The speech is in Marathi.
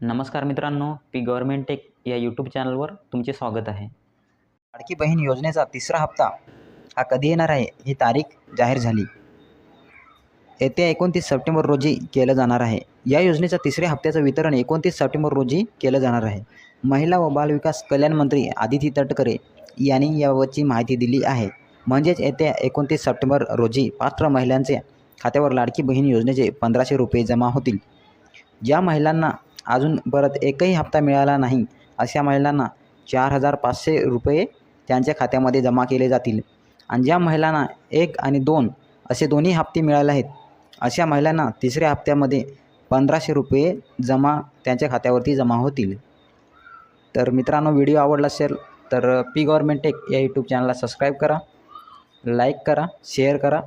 नमस्कार मित्रांनो पी गव्हर्मेंट टेक या यूट्यूब चॅनलवर तुमचे स्वागत आहे. लाडकी बहीण योजनेचा तिसरा हप्ता हा कधी येणार आहे ही तारीख जाहीर झाली. येत्या एकोणतीस सप्टेंबर रोजी केलं जाणार आहे. या योजनेच्या तिसऱ्या हप्त्याचं वितरण एकोणतीस सप्टेंबर रोजी केलं जाणार आहे. महिला व बालविकास कल्याण मंत्री आदिती तटकरे यांनी याबाबतची माहिती दिली आहे. म्हणजेच येत्या एकोणतीस सप्टेंबर रोजी पात्र महिलांच्या खात्यावर लाडकी बहीण योजनेचे पंधराशे रुपये जमा होतील. ज्या महिलांना अजून परत एकही हप्ता मिळाला नाही अशा महिलांना चार हजार पाचशे रुपये त्यांच्या खात्यामध्ये जमा केले जातील. आणि ज्या महिलांना एक आणि दोन असे दोन्ही हप्ते मिळाले आहेत अशा महिलांना तिसऱ्या हप्त्यामध्ये पंधराशे रुपये जमा त्यांच्या खात्यावरती जमा होतील. तर मित्रांनो व्हिडिओ आवडला असेल तर पी गव्हर्मेंट टेक या यूट्यूब चॅनलला सबस्क्राईब करा लाईक करा शेअर करा.